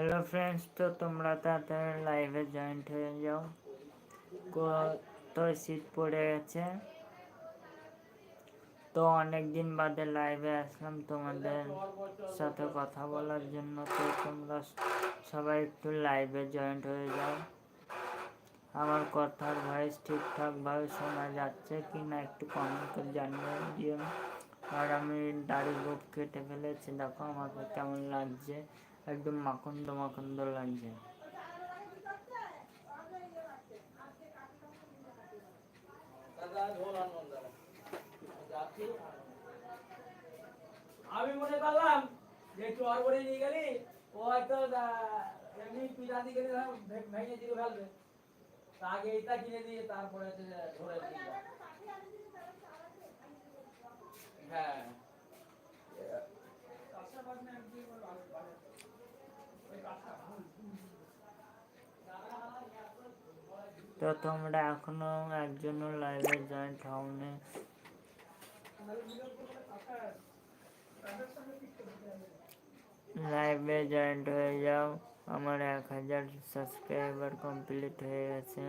Hello friends তো তোমরা তাড়াতাড়ি লাইভে জয়েন্ট হয়ে যাও। কত শীত পড়ে গেছে। তো অনেক দিন বাদে লাইভে আসলাম তোমাদের সাথে কথা বলার জন্য। তো তোমরা সবাই একটু লাইভে জয়েন্ট হয়ে যাও। আমার কথার ভয়েস ঠিকঠাকভাবে শোনা যাচ্ছে কি না একটু কমেন্ট করে জানিয়ে দিও। আর আমি দাড়ি গোপ কেটে ফেলেছি, দেখো আমাকে কেমন লাগছে। একদম মাখন্দ মাখন্দ লাগছে। আমি মনে করলাম যে চর করে নিয়ে গেলি, ও হয়তো এমনি পিলা দিয়ে গেলে ভেঙে দিয়ে ফেলবে। আগে এটা কিনে দিয়ে তারপরে ধরে দিয়ে তো তোমরা এখনও একজনও লাইভে জয়েন্ট হওনি। লাইভে জয়েন্ট হয়ে যাও। আমার এক হাজার সাবস্ক্রাইবার কমপ্লিট হয়ে গেছে।